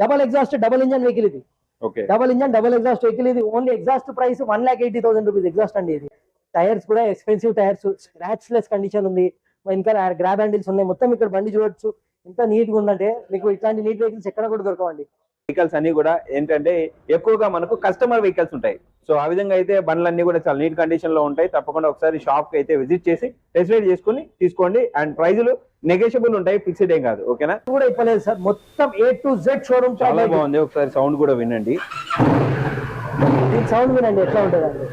Double exhaust double engine vehicle ఇది. Okay double engine double exhaust vehicle ఇది. Only exhaust price one lakh eighty thousand rupees exhaust అండి ఇది. Tyres కూడా expensive tyres scratch less condition ఉంది ఇంకా grab handles ఉన్నాయి. మొత్తం ఇక్కడ బండి చూడొచ్చు. ఎంత నీట్గా ఉందంటే మీకు ఇట్లాంటి నీట్ వెహికల్స్ ఎక్కడ కూడా దొరకవండి. వెహికల్స్ అన్ని కూడా ఏంటంటే ఎక్కువగా మనకు కస్టమర్ వెహికల్స్ ఉంటాయి. సో ఆ విధంగా అయితే బండ్లన్నీ కూడా చాలా నీట్ కండిషన్లో ఉంటాయి. తప్పకుండా ఒకసారి షాప్కి అయితే విజిట్ చేసి టెస్ట్ రైడ్ చేసుకుని తీసుకోండి. అండ్ ప్రైజులు నెగోషియబుల్ ఉంటాయి ఫిక్స్డ్ ఏం కాదు. ఓకేనా కూడా ఇవ్వలేదు సార్. మొత్తం ఏ టు జెడ్ షోరూమ్ చాలా బాగుంది. ఒకసారి సౌండ్ కూడా వినండి. సౌండ్ వినండి ఎట్లా ఉంటుందండి?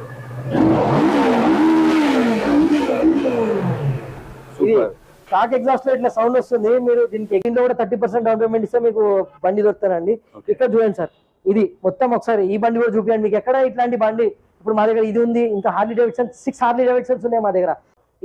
ఇది సూపర్. స్టాక్ ఎగ్జాస్ట్లో ఇట్లా సౌండ్ వస్తుంది. మీరు దీనికి లో కూడా థర్టీ పర్సెంట్ డౌన్ పేమెంట్ ఇస్తే మీకు బండి దొరుకుతానండి. ఇక్కడ చూడండి సార్. ఇది మొత్తం ఒకసారి ఈ బండి కూడా చూపించండి మీకు ఎక్కడ ఇట్లాంటి బండి? ఇప్పుడు మా దగ్గర ఇది ఉంది ఇంకా Harley Davidson six Harley Davidsons ఉన్నాయి మా దగ్గర.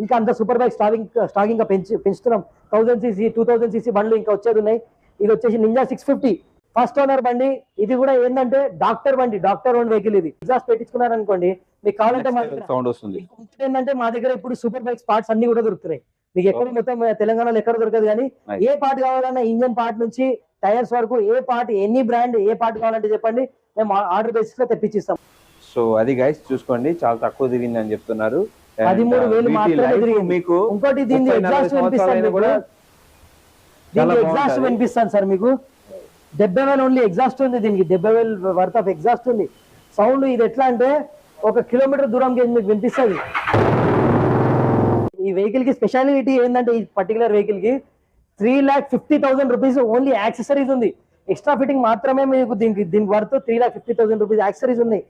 ఇంకా అంత సూపర్ బైక్ స్టాకింగ్ స్టాక్ ఇంకా పెంచి పెంచుతున్నాం. Thousand CC two thousand CC బండ్లు ఇంకా వచ్చేది ఉన్నాయి. ఇది వచ్చేసి Ninja six fifty first owner బండి. ఇది కూడా ఏంటంటే డాక్టర్ బండి డాక్టర్ ఓన్ వెహికల్ ఇది. ఎగ్జాస్ట్ పెట్టించుకున్నారు అనుకోండి మీకు కావాలంటే మా దగ్గర ఏంటంటే మా దగ్గర ఇప్పుడు సూపర్ బైక్ పార్ట్స్ అన్ని కూడా దొరుకుతున్నాయి. మీకు ఎక్కడ. మొత్తం తెలంగాణలో ఎక్కడ దొరకదు కానీ. ఏ పార్ట్ కావాలన్నా ఇంజన్ పార్ట్ నుంచి టైర్స్ వరకు ఏ పార్ట్ ఎనీ బ్రాండ్ ఏ పార్ట్ కావాలంటే చెప్పండి మేము ఆర్డర్ బేసిస్లో తెప్పించిస్తాం సో అది గైస్ చూసుకోండి చాలా తక్కువ దిగింది అని చెప్తున్నారు పదిమూడు uh, వేలు మాత్రమే. మీకు ఇంకోటి దీన్ని ఎగ్జాస్ట్ వినిపిస్తాను. కూడా దీనికి ఎగ్జాస్ట్. వినిపిస్తాను సార్ మీకు డెబ్బై వేలు ఓన్లీ ఎగ్జాస్ట్ ఉంది దీనికి డెబ్బై వేలు వర్త్ ఆఫ్ ఎగ్జాస్ట్ ఉంది సౌండ్ ఇది ఎట్లా అంటే ఒక కిలోమీటర్ దూరంకి మీకు వినిపిస్తుంది ఈ వెహికల్కి స్పెషాలిటీ ఏంటంటే ఈ పర్టికులర్ వెహికల్కి three lakh fifty thousand rupees only accessories ఉంది. ఎక్స్ట్రా ఫిట్టింగ్ మాత్రమే మీకు దీనికి దీనికి worth three lakh fifty thousand rupees accessories ఉన్నాయి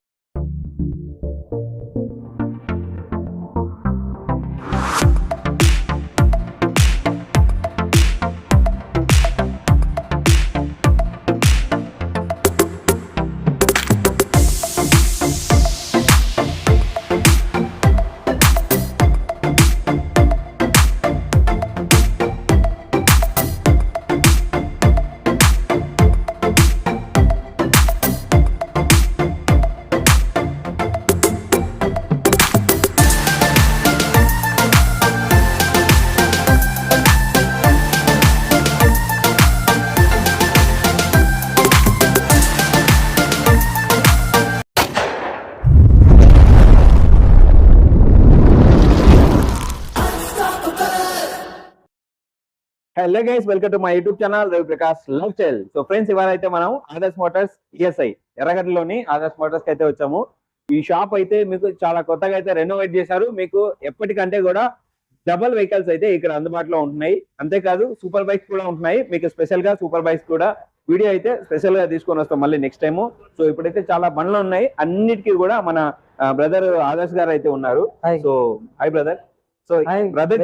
hello guys welcome to my YouTube channel Ravi Prakash love style so friends ఇవాళ అయితే మనం ఆదర్శ్ మోటార్స్ ఈఎస్ఐ ఎర్రగడ్డలోని ఆదర్శ్ మోటార్స్కి అయితే వచ్చాము. ఈ షాప్ అయితే మీకు చాలా కొత్తగా అయితే రెనోవేట్ చేశారు. మీకు ఎప్పటికంటే కూడా డబల్ వెహికల్స్ అయితే ఇక్కడ అందుబాటులో ఉంటున్నాయి. అంతేకాదు సూపర్ బైక్స్ కూడా ఉంటున్నాయి. మీకు స్పెషల్గా సూపర్ బైక్స్ కూడా వీడియో అయితే స్పెషల్గా తీసుకొని వస్తాం మళ్ళీ నెక్స్ట్ టైం సో ఇప్పుడైతే చాలా బండ్లు ఉన్నాయి. అన్నిటికీ కూడా మన బ్రదర్ ఆదర్శ్ గారు అయితే ఉన్నారు. So hi brother so brother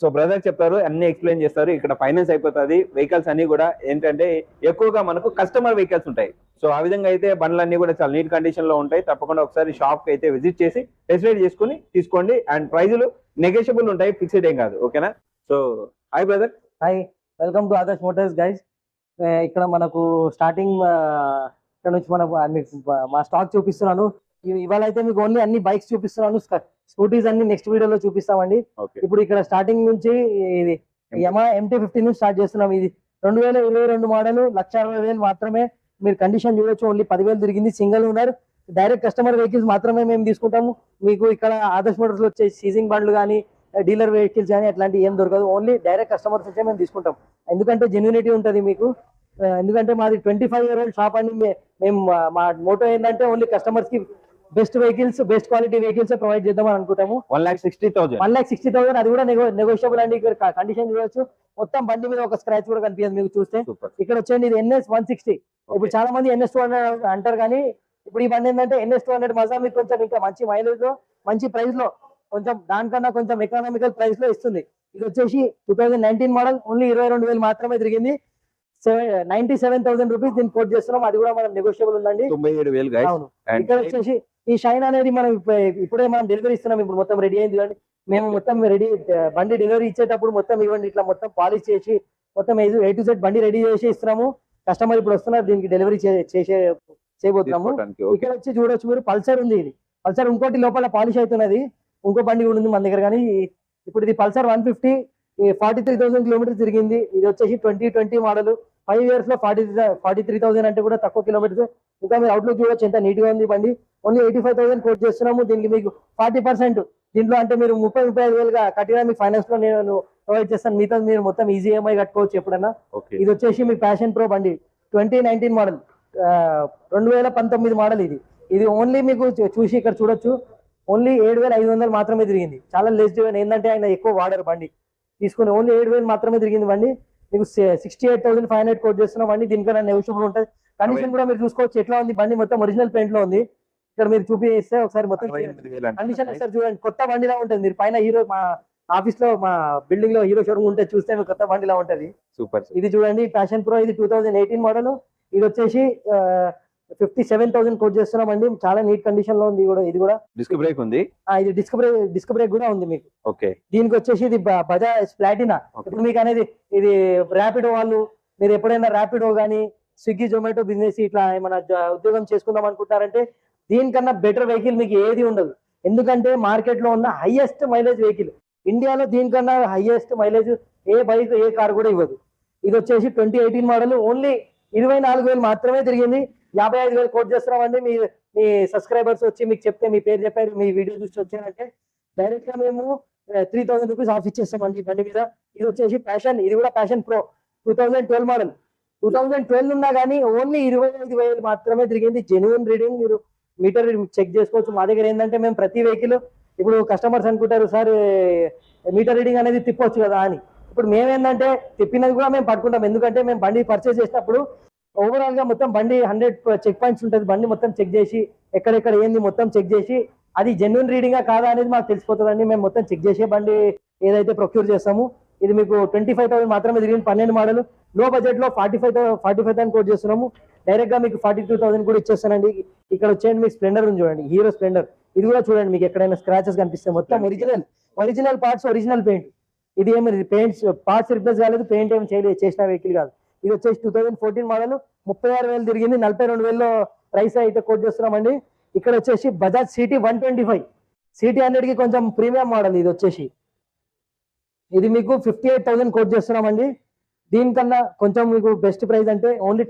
so brother చెప్తారు అన్ని ఎక్స్ప్లెయిన్ చేస్తారు. ఇక్కడ ఫైనాన్స్ అయిపోతుంది. వెహికల్స్ అన్ని కూడా ఏంటంటే ఎక్కువగా మనకు కస్టమర్ వెహికల్స్ ఉంటాయి. సో ఆ విధంగా అయితే బండ్లన్నీ కూడా చాలా నీట్ కండిషన్లో ఉంటాయి. తప్పకుండా ఒకసారి షాప్కి అయితే విజిట్ చేసి టెస్ట్ చేసుకుని తీసుకోండి. అండ్ ప్రైజులు నెగోషియబుల్ ఉంటాయి. ఫిక్స్డ్ ఏం కాదు. ఓకేనా? So hi brother. Hi. Welcome to Adarsh Motors guys. ఇక్కడ మనకు స్టార్టింగ్ ఇక్కడ నుంచి మనకు మా స్టాక్ చూపిస్తున్నాను. ఇవాళ అయితే మీకు ఓన్లీ అన్ని బైక్స్ చూపిస్తున్నాను స్కూటీస్ అన్ని నెక్స్ట్ వీడియోలో చూపిస్తామండి. ఇప్పుడు ఇక్కడ స్టార్టింగ్ నుంచి ఇది యమా ఎంటీ ఫిఫ్టీన్ నుంచి స్టార్ట్ చేస్తున్నాం. ఇది రెండు వేల ఇరవై రెండు మోడల్ లక్ష అరవై వేలు మాత్రమే మీరు కండిషన్ చూడొచ్చు. ఓన్లీ పదివేలు తిరిగింది. Single owner direct customer vehicles మాత్రమే మేము తీసుకుంటాము. మీకు ఇక్కడ ఆదర్శ్ మోటార్స్ వచ్చే సీజింగ్ బండ్లు కానీ డీలర్ వెహికల్స్ కానీ అట్లాంటి ఏం దొరకదు. ఓన్లీ డైరెక్ట్ కస్టమర్స్ వచ్చే మేము తీసుకుంటాం. ఎందుకంటే జెన్యునిటీ ఉంటుంది మీకు. ఎందుకంటే మాది twenty five year old shop అని మేము మా- మా మోటో ఏంటంటే ఓన్లీ కస్టమర్స్కి best vehicles best quality vehicles provide చేద్దామని అనుకుంటాము. One lakh sixty thousand one lakh sixty thousand అది కూడా నెగోషియబుల్ అండి. ఇక్కడ కండిషన్ చూడొచ్చు. మొత్తం బండి మీద ఒక స్క్రాచ్ కూడా కనిపించదు మీకు చూస్తే. ఇక్కడ వచ్చేయండి ఇది ఎన్ఎస్ వన్ సిక్స్టీ ఇప్పుడు చాలా మంది ఎన్ఎస్ టూ హండ్రెడ్ అంటారు కానీ ఇప్పుడు ఈ బండి ఏంటంటే ఎన్ఎస్ టూ హండ్రెడ్ మజా మీకు కొంచెం ఇంకా మంచి మైలేజ్లో మంచి ప్రైస్లో కొంచెం దానికన్నా కొంచెం ఎకనామికల్ ప్రైస్లో ఇస్తుంది. ఇది వచ్చేసి two thousand nineteen model only ఇరవై రెండు వేలు మాత్రమే తిరిగింది. నైన్టీ సెవెన్ థౌసండ్ రూపీస్ దీన్ని కోట్ చేస్తున్నాం. అది కూడా మనం నెగోషియబుల్ ఉందండి. తొంభై ఏడు వేలు ఇక్కడ వచ్చేసి ఈ షైన్ అనేది మనం ఇప్ప- ఇప్పుడే మనం డెలివరీ ఇస్తున్నాం. ఇప్పుడు మొత్తం రెడీ అయింది చూడండి మేము మొత్తం రెడీ బండి డెలివరీ ఇచ్చేటప్పుడు మొత్తం ఇవ్వండి. ఇట్లా మొత్తం పాలిష్ చేసి మొత్తం ఏ టు సెట్ బండి రెడీ చేసి ఇస్తున్నాము. కస్టమర్ ఇప్పుడు వస్తున్నారు దీనికి డెలివరీ చేసే చేయబోతున్నాము. ఇక్కడ వచ్చి చూడొచ్చు మీరు పల్సర్ ఉంది ఇది. పల్సర్ ఇంకోటి లోపల పాలిష్ అవుతున్నది. ఇంకో బండి కూడా ఉంది మన దగ్గర కానీ. ఇప్పుడు ఇది Pulsar one fifty forty three thousand kilometres తిరిగింది. ఇది వచ్చేసి ట్వంటీ ట్వంటీ మోడల్ ఫైవ్ ఇయర్స్లో ఫార్టీ ఫార్టీ త్రీ థౌసండ్ అంటే కూడా తక్కువ కిలోమీటర్స్ ఇంకా మీరు అవుట్లుక్ చూడొచ్చు ఎంత నీట్గా ఉంది బండి. Only eighty five thousand quote చేస్తున్నాము. దీనికి మీకు ఫార్టీ పర్సెంట్ దీంట్లో అంటే మీరు ముప్పై ముప్పై ఐదు వేలుగా కట్టినా మీకు ఫైనాన్స్లో నేను ప్రొవైడ్ చేస్తాను. మీతో మీరు మొత్తం ఈజీ ఈఎంఐ కట్టుకోవచ్చు ఎప్పుడైనా ఓకే ఇది వచ్చేసి మీ ప్యాషన్ ప్రో బండి. ట్వంటీ నైన్టీన్ మోడల్ రెండు వేల పంతొమ్మిది మోడల్ ఇది. ఇది ఓన్లీ మీకు చూసి ఇక్కడ చూడొచ్చు. ఓన్లీ ఏడు వేల ఐదు వందలు మాత్రమే తిరిగింది. చాలా లెస్ ఏంటంటే ఆయన ఎక్కువ వాడరు బండి. తీసుకుని ఓన్లీ ఏడు వేలు మాత్రమే తిరిగింది బండి. మీకు sixty eight thousand five hundred quote చేస్తున్నాం బండి దీనికన్నా నెగోషియబుల్ ఉంటుంది. కండిషన్ కూడా మీరు చూసుకోవచ్చు. ఎట్లా ఉంది బండి? మొత్తం ఒరిజినల్ పెయింట్లో ఉంది. ఇక్కడ మీరు చూపిస్తే ఒకసారి మొత్తం కండిషన్ ఒకసారి చూడండి. కొత్త బండిలా ఉంటుంది. మీరు పైన హీరో మా ఆఫీస్లో మా బిల్డింగ్లో హీరో షోరూమ్ ఉంటే చూస్తే మీకు కొత్త బండిలా ఉంటది. సూపర్ ఇది చూడండి ప్యాషన్ ప్రో ఇది టూ థౌజండ్ ఎయిటీన్ మోడల్ ఇది వచ్చేసి ఫిఫ్టీ సెవెన్ థౌసండ్ కోట్ చేస్తున్నామండి. చాలా నీట్ కండిషన్లో ఉంది కూడా ఇది కూడా. డిస్క్ బ్రేక్ ఉంది? ఇది డిస్క్ బ్రేక్ డిస్క్ బ్రేక్ కూడా ఉంది మీకు. ఓకే. దీనికి వచ్చేసి ఇది బజాజ్ ప్లాటినా. ఇప్పుడు మీకు అనేది ఇది ర్యాపిడో వాళ్ళు మీరు ఎప్పుడైనా ర్యాపిడో కానీ స్విగ్గీ జొమాటో బిజినెస్ ఇట్లా ఏమైనా ఉద్యోగం చేసుకుందాం అనుకుంటారంటే దీనికన్నా బెటర్ వెహికల్ మీకు ఏది ఉండదు. ఎందుకంటే మార్కెట్లో ఉన్న హైయెస్ట్ మైలేజ్ వెహికల్. ఇండియాలో దీనికన్నా హైయెస్ట్ మైలేజ్ ఏ బైక్ ఏ కార్ కూడా ఇవ్వదు. ఇది వచ్చేసి ట్వంటీ ఎయిటీన్ మోడల్. ఓన్లీ ఇరవై నాలుగు వేలు మాత్రమే తిరిగింది. యాభై ఐదు వేలు కోట్ చేస్తున్నామండి. మీ మీ సబ్స్క్రైబర్స్ వచ్చి మీకు చెప్తే మీ పేరు చెప్పారు మీ వీడియో చూసి వచ్చారంటే డైరెక్ట్గా మేము త్రీ థౌసండ్ రూపీస్ ఆఫ్ ఇచ్చేస్తామండి ఈ బండి మీద. ఇది వచ్చేసి ప్యాషన్ ఇది కూడా Passion Pro two thousand twelve model two thousand twelve ఉన్నా కానీ ఓన్లీ ఇరవై ఐదు వేలు మాత్రమే తిరిగింది. జెన్యున్ రీడింగ్ మీరు మీటర్ చెక్ చేసుకోవచ్చు. మా దగ్గర ఏంటంటే మేము ప్రతి వెహికల్ ఇప్పుడు కస్టమర్స్ అనుకుంటారు సార్ మీటర్ రీడింగ్ అనేది తిప్పొచ్చు కదా అని. ఇప్పుడు మేమేంటంటే తిప్పినది కూడా మేము పట్టుకుంటాం. ఎందుకంటే మేము బండి పర్చేస్ చేసినప్పుడు ఓవరాల్గా మొత్తం బండి హండ్రెడ్ చెక్ పాయింట్స్ ఉంటుంది. బండి మొత్తం చెక్ చేసి ఎక్కడెక్కడ ఏంది మొత్తం చెక్ చేసి అది జెన్యున్ రీడింగా కాదా అనేది మాకు తెలిసిపోతుందండి. మేము మొత్తం చెక్ చేసే బండి ఏదైతే ప్రొక్యూర్ చేస్తాము ఇది మీకు ట్వంటీ ఫైవ్ థౌసండ్ మాత్రమే తిరిగింది. పన్నెండు మోడల్లో బడ్జెట్లో forty five forty five thousand quote చేస్తున్నాము. డైరెక్ట్గా మీకు ఫార్టీ టూ థౌసండ్ కూడా ఇచ్చేస్తానండి. ఇక్కడ వచ్చేయండి మీకు స్ప్లెండర్ ఉంది చూడండి. హీరో స్ప్లెండర్ ఇది కూడా చూడండి మీకు ఎక్కడైనా స్క్రాచెస్ కనిపిస్తాయి మొత్తం original original parts original paint ఇది ఏమి పెయింట్స్ పార్ట్స్ రిప్లేస్ కాలేదు పెయింట్ ఏమి చేయలేదు చేసిన వెహికల్ కాదు. ఇది వచ్చేసి టూ థౌసండ్ ఫోర్టీన్ మోడల్ ముప్పై ఆరు వేలు తిరిగింది నలభై రెండు వేలలో ప్రైస్ అయితే కోట్ చేస్తున్నామండి. ఇక్కడ వచ్చేసి Bajaj CT one twenty five CT హండ్రెడ్కి కొంచెం ప్రీమియం మోడల్ ఇది వచ్చేసి. ఇది మీకు ఫిఫ్టీ ఎయిట్ థౌసండ్ కోట్ చేస్తున్నామండి. దీనికన్నా కొంచెం మీకు బెస్ట్ ప్రైస్ అంటే ఓన్లీ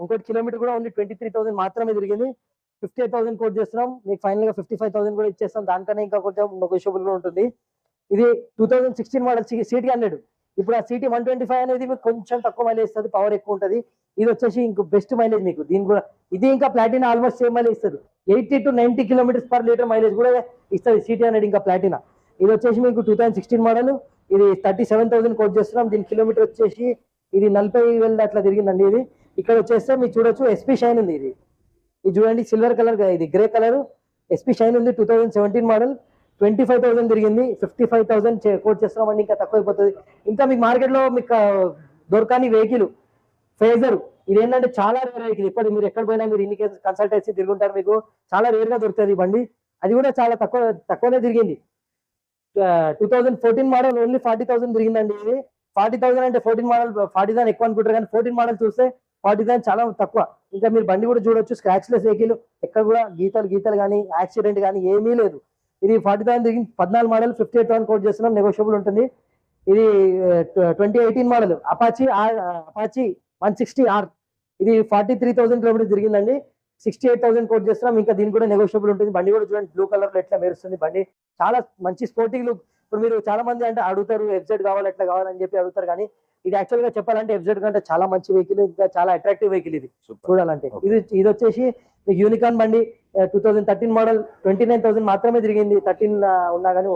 ఇంకోటి కిలోమీటర్ కూడా ఓన్లీ ట్వంటీ త్రీ థౌసండ్ మాత్రమే తిరిగింది. ఫిఫ్టీ ఎయిట్ థౌసండ్ కోట్ చేస్తున్నాం. మీకు ఫైనల్గా ఫిఫ్టీ ఫైవ్ థౌసండ్ కూడా ఇచ్చేస్తాం. దానికన్నా ఇంకా కొంచెం నెగోషియబుల్గా ఉంటుంది. ఇది two thousand sixteen model CT hundred ఇప్పుడు ఆ సిటీ వన్ ట్వంటీ ఫైవ్ అనేది మీకు కొంచెం తక్కువ మైలేజ్ ఇస్తుంది పవర్ ఎక్కువ ఉంటుంది. ఇది వచ్చేసి ఇంకో బెస్ట్ మైలేజ్ మీకు. దీని కూడా ఇది ఇంకా ప్లాటినా ఆల్మోస్ట్ సేమ్ మైలేజ్ ఇస్తుంది. Eighty to ninety kilometres per litre mileage కూడా ఇస్తుంది సిటీ హండ్రెడ్ ఇంకా ప్లాటినా ఇది వచ్చేసి మీకు టూ థౌసండ్ సిక్స్టీన్ మోడల్ ఇది థర్టీ సెవెన్ థౌసండ్ కోట్ చేస్తున్నాం. దీని కిలోమీటర్ వచ్చేసి ఇది నలభై వేల అట్లా తిరిగిందండి ఇది. ఇక్కడ వచ్చేస్తే మీరు చూడొచ్చు ఎస్పీ షైన్ ఉంది ఇది. ఇది చూడండి సిల్వర్ కలర్ ఇది. గ్రే కలర్ ఎస్పీ షైన్ ఉంది two thousand seventeen model twenty five thousand తిరిగింది ఫిఫ్టీ ఫైవ్ థౌసండ్ కోట్ చేస్తున్నామండి ఇంకా తక్కువ అయిపోతుంది ఇంకా మీకు మార్కెట్లో మీకు దొరకని వెహికల్ ఫేజర్ ఇది ఏంటంటే చాలా రేర్ వెహికల్ ఇప్పటి మీరు ఎక్కడ పోయినా మీరు ఇన్ని కన్సల్టెన్సీ తిరుగుంటారు మీకు. చాలా రేర్గా దొరుకుతుంది బండి. అది కూడా చాలా తక్కువ తక్కువనే తిరిగింది. Two thousand fourteen model only forty thousand తిరిగిందండి ఇది. ఫార్టీ థౌసండ్ అంటే ఫోర్టీన్ మోడల్ ఫార్టీ థౌసండ్ ఎక్కువ అనుకుంటారు కానీ ఫోర్టీన్ మోడల్ చూస్తే ఫార్టీ థౌసండ్ చాలా తక్కువ. ఇంకా మీరు బండి కూడా చూడొచ్చు స్క్రాచ్లెస్ వెహికల్ ఎక్కడ కూడా గీతలు గీతలు కానీ యాక్సిడెంట్ కానీ ఏమీ లేదు. ఇది ఫార్టీ థౌసండ్ దిగింది పద్నాలుగు model fifty eight thousand quote చేస్తున్నాం నెగోషియబుల్ ఉంటుంది. ఇది twenty eighteen model Apache Apache one sixty R. ఇది ఫార్టీ త్రీ థౌసండ్ కిలోమీటర్ జరిగిందండి సిక్స్టీ ఎయిట్ థౌసండ్ కోట్ చేస్తున్నాం ఇంకా దీనికి కూడా నెగోషియబుల్ ఉంటుంది. బండి కూడా చూడండి బ్లూ కలర్లో ఎట్లా మెరుస్తుంది బండి. చాలా మంచి స్పోర్టింగ్ లుక్ ఇప్పుడు మీరు చాలా మంది అంటే అడుగుతారు ఎఫ్జెడ్ కావాలి ఎట్లా కావాలని చెప్పి అడుగుతారు. కానీ ఇది యాక్చువల్గా చెప్పాలంటే ఎఫ్జెడ్ కంటే చాలా మంచి వెహికల్ ఇంకా చాలా అట్రాక్టివ్ వెహికల్ ఇది. చూడాలంటే. ఇది ఇది వచ్చేసి మీకు యూనికాన్ బండి two thousand thirteen model twenty nine thousand మాత్రమే తిరిగింది. థర్టీన్ ఉన్నా కానీ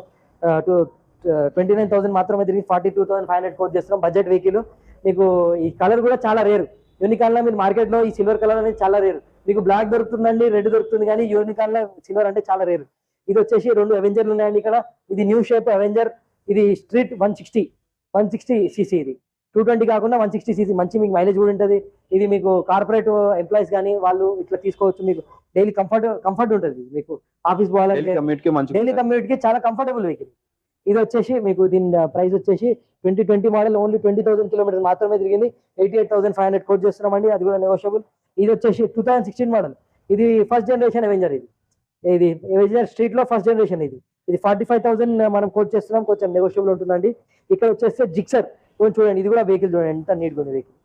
ట్వంటీ నైన్ థౌసండ్ మాత్రమే తిరిగి forty two thousand five hundred quote చేస్తున్నాం బడ్జెట్ వెహికల్ మీకు ఈ కలర్ కూడా చాలా రేరు యూనికాన్లో మీరు మార్కెట్లో ఈ సిల్వర్ కలర్ అనేది చాలా రేరు మీకు బ్లాక్ దొరుకుతుందండి రెడ్ దొరుకుతుంది కానీ యూనికాన్లో సిల్వర్ అంటే చాలా రేరు ఇది వచ్చేసి రెండు అవెంజర్లు ఉన్నాయండి ఇక్కడ. ఇది న్యూ షేప్ అవెంజర్ ఇది Street one sixty one sixty CC ఇది. టూ ట్వంటీ కాకుండా వన్ సిక్స్టీ సీసీ మంచి మీకు మైలేజ్ కూడా ఉంటుంది. ఇది మీకు కార్పొరేట్ ఎంప్లాయీస్ కానీ వాళ్ళు ఇట్లా తీసుకోవచ్చు. మీకు డైలీ కంఫర్ట్ కంఫర్ట్ ఉంటుంది మీకు. ఆఫీస్ పోవాలంటే డైలీ కమ్యూనిటీ కి చాలా కంఫర్టబుల్ వెహికల్ ఇది వచ్చేసి మీకు దీని ప్రైస్ వచ్చేసి twenty twenty model only twenty thousand kilometres మాత్రమే తిరిగింది. Eighty eight thousand five hundred quote చేస్తున్నామండి. అది కూడా నెగోషియబుల్ ఇది వచ్చేసి టూ థౌసండ్ సిక్స్టీన్ మోడల్ ఇది ఫస్ట్ జనరేషన్ అవెంజర్ ఇది. ఇది స్ట్రీట్లో ఫస్ట్ జనరేషన్ ఇది. ఇది ఫార్టీ ఫైవ్ థౌసండ్ మనం కోట్ చేస్తున్నాం కొంచెం నెగోషియబుల్ ఉంటుందండి. ఇక్కడ వచ్చేస్తే జిక్సర్ కొంచెం చూడండి ఇది కూడా వెహికల్ చూడండి ఎంత నీట్గా ఉంది వెహికల్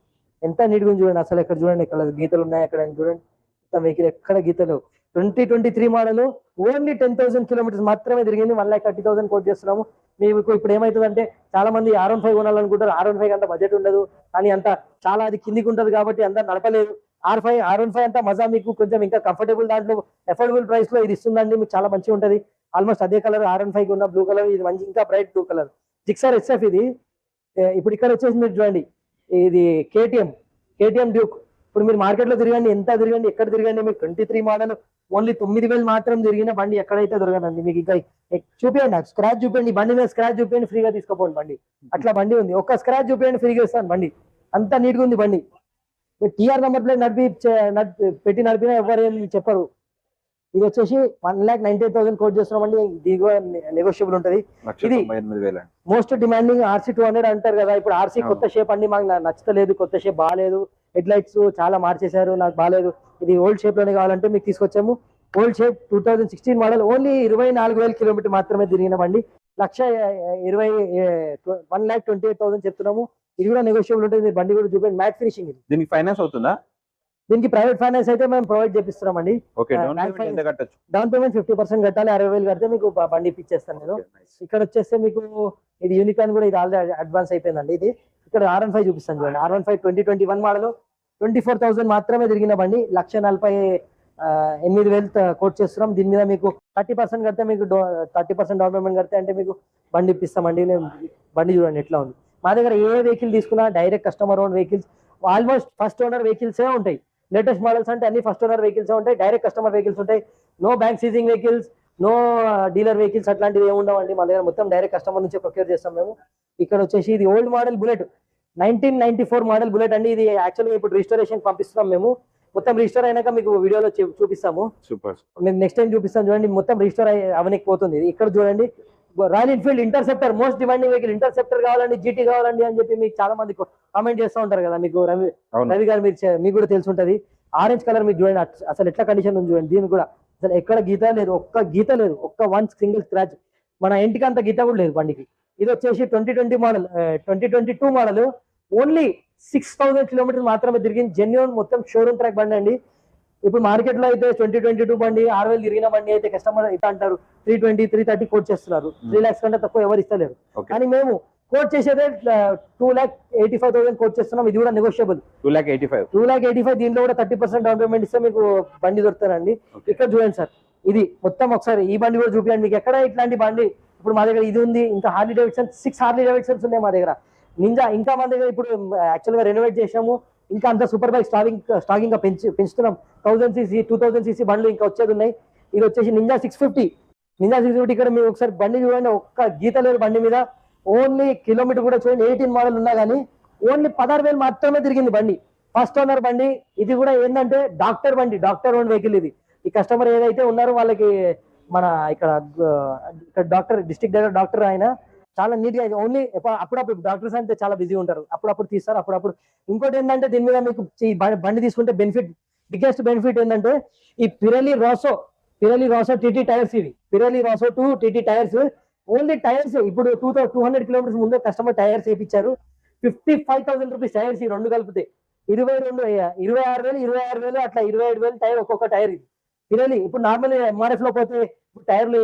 ఎంత నీట్గా చూడండి అసలు ఎక్కడ చూడండి ఇక్కడ గీతలు ఉన్నాయి అక్కడ చూడండి. మొత్తం వెహికల్ ఎక్కడ గీతలు? Twenty twenty three model only ten thousand kilometres మాత్రమే తిరిగింది one lakh thirty thousand quote చేస్తున్నాము. మీకు ఇప్పుడు ఏమవుతుందంటే చాలా మంది ఆర్ వన్ ఫైవ్ కొనాలనుకుంటారు ఆర్ వన్ ఫైవ్ అంత బడ్జెట్ ఉండదు కానీ అంత చాలా అది కిందికి ఉంటుంది కాబట్టి అందరు నడపలేదు R five R one five అంతా మజా మీకు కొంచెం ఇంకా కంఫర్టబుల్ దాంట్లో అఫోర్డబుల్ ప్రైస్లో ఇది ఇస్తుందండి మీకు చాలా మంచిగా ఉంటుంది. ఆల్మోస్ట్ అదే కలర్ ఆర్ వన్ ఫైవ్ ఉన్న బ్లూ కలర్ ఇది మంచి ఇంకా bright blue colour Gixxer SF ఇది. ఇప్పుడు ఇక్కడ వచ్చేసి మీరు చూడండి ఇది కేటీఎం కేటీఎం డ్యూక్ ఇప్పుడు మీరు మార్కెట్లో తిరగండి ఎంత తిరగండి ఎక్కడ తిరగండి మీకు ట్వంటీ త్రీ మోడల్ ఓన్లీ తొమ్మిది వేలు మాత్రం తిరిగిన బండి ఎక్కడైతే దొరకదండి మీకు ఇంకా చూపించండి నాకు స్క్రాచ్ చూపించండి బండి మీద స్క్రాచ్ చూపించండి ఫ్రీగా తీసుకోపోండి బండి. అట్లా బండి ఉంది. ఒక్క స్క్రాచ్ చూపించండి ఫ్రీగా ఇస్తాను బండి. అంత నీట్గా ఉంది బండి. టీఆర్ నెంబర్ ప్లేట్ నడిపి పెట్టి నడిపినా ఎవరు ఏం చెప్పరు. ఇది వచ్చేసి one lakh ninety eight thousand quote చేస్తున్నామండి. దిగువ నెగోషియబుల్ ఉంటుంది. ఇది- అండి most demanding RC two hundred అంటారు కదా. ఇప్పుడు ఆర్సీ. కొత్త షేప్ అండి. మాకు నచ్చలేదు. కొత్త షేప్ బాగాలేదు హెడ్ లైట్స్ చాలా మార్చేశారు. నాకు బాగాలేదు ఇది ఓల్డ్ షేప్లోనే కావాలంటే మీకు తీసుకొచ్చాము. Old shape two thousand sixteen model only ఇరవై నాలుగు వేల కిలోమీటర్ మాత్రమే తిరిగిన బండి లక్ష ఇరవై one lakh twenty eight thousand చెప్తున్నాము. ఇది కూడా నెగోషియబుల్ ఉంటుంది. బండి కూడా చూపండి. మ్యాట్ ఫినిషింగ్ ఇది. దీనికి ఫైనాన్స్ అవుతుందా? దీనికి ప్రైవేట్ ఫైనాన్స్ అయితే మేము ప్రొవైడ్ చేపిస్తున్నామండి. ఓకే ఆ, డౌన్ పేమెంట్ ఫిఫ్టీ పర్సెంట్ కట్టాలి. అరవై వేలు కడితే మీకు బండి ఇప్పించేస్తాను నేను. ఇక్కడ వచ్చేస్తే మీకు ఇది యూనికాన్ కూడా ఇది ఆల్రెడీ అడ్వాన్స్ అయిపోయిందండి ఇది. ఇక్కడ ఆర్ వన్ ఫైవ్ చూపిస్తాను చూడండి. R one five twenty twenty one model twenty four thousand మాత్రమే తిరిగిన బండి. లక్ష నలభై ఎనిమిది వేలు కోట్ చేస్తున్నాం. దీని మీద మీకు థర్టీ పర్సెంట్ కడితే మీకు థర్టీ పర్సెంట్ డౌన్ పేమెంట్ కడితే అంటే మీకు బండి ఇప్పిస్తామండి. నేను బండి చూడండి ఎట్లా ఉంది. మా దగ్గర ఏ వెహికల్ తీసుకున్నా direct customer own vehicles almost first owner వెహికల్సే ఉంటాయి. లేటెస్ట్ మోడల్స్ అంటే అన్ని ఫస్ట్ ఓనర్ వెహికల్స్ ఉంటాయి డైరెక్ట్ కస్టమర్ వెహికల్స్ ఉంటాయి. No bank seizing vehicles no dealer vehicles అట్లాంటివి ఏమి ఉండవండి. మన దగ్గర మొత్తం డైరెక్ట్ కస్టమర్ నుంచి ప్రొక్యూర్ చేస్తాం మేము. ఇక్కడ వచ్చేసి ఇది old model Bullet. Nineteen ninety four model Bullet అండి. ఇది యాక్చువల్గా ఇప్పుడు రిజిస్టరేషన్ పంపిస్తున్నాం మేము. మొత్తం రిజిస్టర్ అయినాక మీకు వీడియోలో చూపిస్తాము. సూపర్. నెక్స్ట్ టైం చూపిస్తాం. చూడండి మొత్తం రిజిస్టర్ అవనికి పోతుంది. ఇది ఇక్కడ చూడండి Royal Enfield Interceptor most demanding vehicle Interceptor కావాలండి జీటీ కావాలండి అని చెప్పి మీకు చాలా మంది కామెంట్ చేస్తూ ఉంటారు కదా మీకు రవి రవి గారు మీరు మీకు కూడా తెలిసి ఉంటది ఆరెంజ్ కలర్ మీరు చూడండి అసలు ఎట్లా కండిషన్ ఉంది చూడండి దీనికి కూడా. అసలు ఎక్కడ గీత లేదు ఒక్క గీత లేదు ఒక్క వన్ సింగిల్ స్క్రాచ్ మన ఇంటికి అంత గీత కూడా లేదు బండికి. ఇది వచ్చేసి twenty twenty model twenty twenty two model only six thousand kilometre మాత్రమే తిరిగింది జెన్యున్ మొత్తం షోరూమ్ ట్రాక్ బండి అండి. ఇప్పుడు మార్కెట్లో అయితే ట్వంటీ ట్వంటీ టూ బండి ఆరు వేలు తిరిగిన బండి అయితే కస్టమర్ అయితే అంటారు. Three twenty three thirty quote చేస్తున్నారు. త్రీ లాక్స్ కంటే తక్కువ ఎవరు ఇస్తలేరు. కానీ మేము కోట్ చేసేదే two lakh eighty five thousand quote చేస్తున్నాం. ఇది కూడా negotiable two lakh eighty five two lakh eighty five దీంట్లో కూడా థర్టీ పర్సెంట్ డౌన్ పేమెంట్ ఇస్తే మీకు బండి దొరుకుతానండి. ఇక్కడ చూడండి సార్. ఇది మొత్తం ఒకసారి ఈ బండి కూడా చూపించండి మీకు ఎక్కడ ఇట్లాంటి బండి ఇప్పుడు మా దగ్గర ఇది ఉంది ఇంకా Harley Davidson six Harley Davidsons ఉన్నాయి మా దగ్గర. నింజా ఇంకా మా దగ్గర ఇప్పుడు యాక్చువల్గా రెనోవేట్ చేసాము ఇంకా అంత సూపర్ బైక్ స్టాకింగ్ స్టాకింగ్గా పెంచి పెంచుతున్నాం. Thousand CC two thousand CC బండ్లు ఇంకా వచ్చేది ఉన్నాయి. ఇది వచ్చేసి Ninja six fifty Ninja six fifty ఇక్కడ మీరు ఒకసారి బండి చూడండి ఒక్క గీత లేదు బండి మీద ఓన్లీ కిలోమీటర్ కూడా చూడండి ఎయిటీన్ మోడల్ ఉన్నా కానీ ఓన్లీ పదహారు వేలు మాత్రమే తిరిగింది బండి. ఫస్ట్ ఓనర్ బండి ఇది కూడా ఏంటంటే డాక్టర్ బండి డాక్టర్ ఓన్ వెహికల్ ఇది. ఈ కస్టమర్ ఏదైతే ఉన్నారో వాళ్ళకి మన ఇక్కడ ఇక్కడ డాక్టర్ డిస్ట్రిక్ట్ డైరెక్టర్ డాక్టర్ ఆయన చాలా నీట్గా ఓన్లీ అప్పుడప్పుడు డాక్టర్స్ అంటే చాలా బిజీ ఉంటారు. అప్పుడప్పుడు తీస్తారు అప్పుడప్పుడు. ఇంకోటి ఏంటంటే దీని మీద మీకు ఈ బండి తీసుకుంటే బెనిఫిట్ బిగ్గెస్ట్ బెనిఫిట్ ఏంటంటే ఈ పిరలి రాసో పిరలి రాసో టీటీ టైర్స్ ఇవి. Pirelli Rosso two TT tyres. Only tyres ఇప్పుడు టూ టూ హండ్రెడ్ కిలోమీటర్స్ ముందే కస్టమర్ టైర్స్ వేయించారు fifty five thousand rupees tyres ఈ రెండు కలిపితే. ఇరవై రెండు ఇరవై ఆరు వేలు ఇరవై ఆరు వేలు అట్లా ఇరవై ఏడు వేలు టైర్ ఒక్కొక్క టైర్ ఇది. పిరలి ఇప్పుడు నార్మల్ ఎంఆర్ఎఫ్లో పోతే టైర్లు